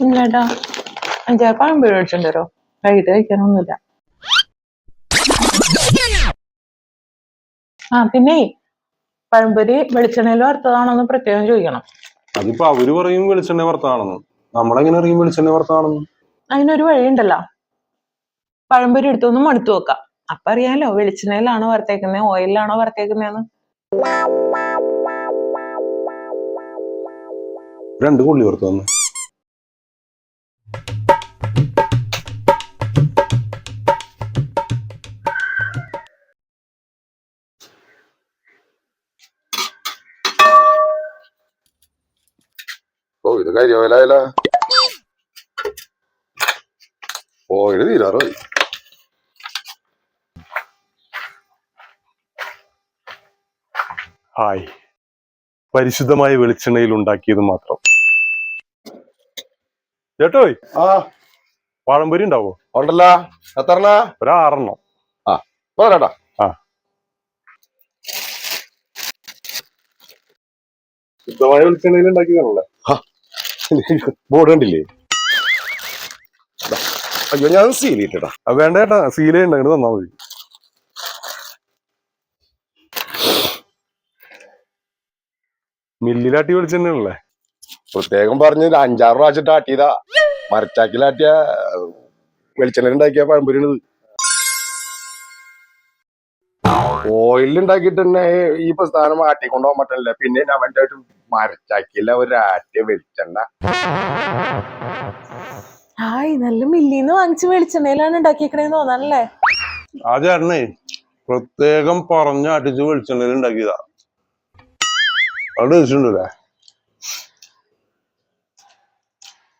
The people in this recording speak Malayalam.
ഇല്ലേട്ടാ പഴം വീട് വരോ വൈകിട്ട് കഴിക്കാനൊന്നുമില്ല. ആ പിന്നെ പഴംപൊരി വെളിച്ചെണ്ണയിൽ വറുത്തതാണോന്ന് പ്രത്യേകം ചോദിക്കണം. അതിപ്പോ അവർ പറയും വെളിച്ചെണ്ണ വറുത്താണെന്ന് നമ്മളെങ്ങനെ അറിയും വെളിച്ചെണ്ണ വറുത്താണെന്ന് അതിനൊരു വഴിയുണ്ടല്ലോ. പഴംപൊരി എടുത്തൊന്ന് മടുത്തു വെക്കാം അപ്പൊ അറിയാലോ വെളിച്ചെണ്ണയിലാണോ വറുത്തേക്കുന്നത് ഓയിലാണോ വറുത്തേക്കുന്നതെന്ന് രണ്ട് കൊള്ളി വറുത്തു തന്നെ ഓ ഇത് കരിയോലായാല ഓയിൽ തീരാറായി ഹായ്. പരിശുദ്ധമായ വെളിച്ചെണ്ണയിൽ ഉണ്ടാക്കിയത് മാത്രം. ചേട്ടോയ് ആ. പഴംപൊരി ഉണ്ടാവോ? ഉണ്ടല്ലോ. എത്രണ്ണ? ഒരാറെണ്ണം. പോരാട്ടാ ശുദ്ധമായ വെളിച്ചെണ്ണയിൽ ഉണ്ടാക്കിയതാണല്ലേ? ബോർഡ് കണ്ടില്ലേ. അയ്യോ ഞാൻ സീൽ ഇട്ടാ വേണ്ട ചേട്ടാ സീലേ ഉണ്ടെങ്കിൽ തന്നാ മതി. മില്ലിലാട്ടി വിളിച്ചെന്നല്ലേ പ്രത്യേകം പറഞ്ഞ് അഞ്ചാറ് പ്രാവശ്യം ആട്ടിയതാ. മരച്ചാക്കിലാട്ടിയ വെളിച്ചെണ്ണ ഉണ്ടാക്കിയ പഴംപൊരിയാണിത്. ഓയിലിൽ ഉണ്ടാക്കിയിട്ട് തന്നെ ഈ പ്രസ്ഥാനം ആട്ടിക്കൊണ്ടുപോകാൻ പറ്റില്ല പിന്നെ അവന്റെ ഒരു മരച്ചാക്കിയില്ല. ഒരു ആട്ടിയ വെളിച്ചെണ്ണ. ഹായ് നല്ല മില്ലിന്ന് വാങ്ങിച്ച് വെളിച്ചെണ്ണയിലാണ് ഉണ്ടാക്കിയേക്കണേന്ന് തോന്നാനല്ലേ ആ ചേട്ടനെ പ്രത്യേകം പറഞ്ഞ അടിച്ച് വെളിച്ചെണ്ണയിൽ ഉണ്ടാക്കിയതാ. അവിടെ ഉണ്ടല്ലേ?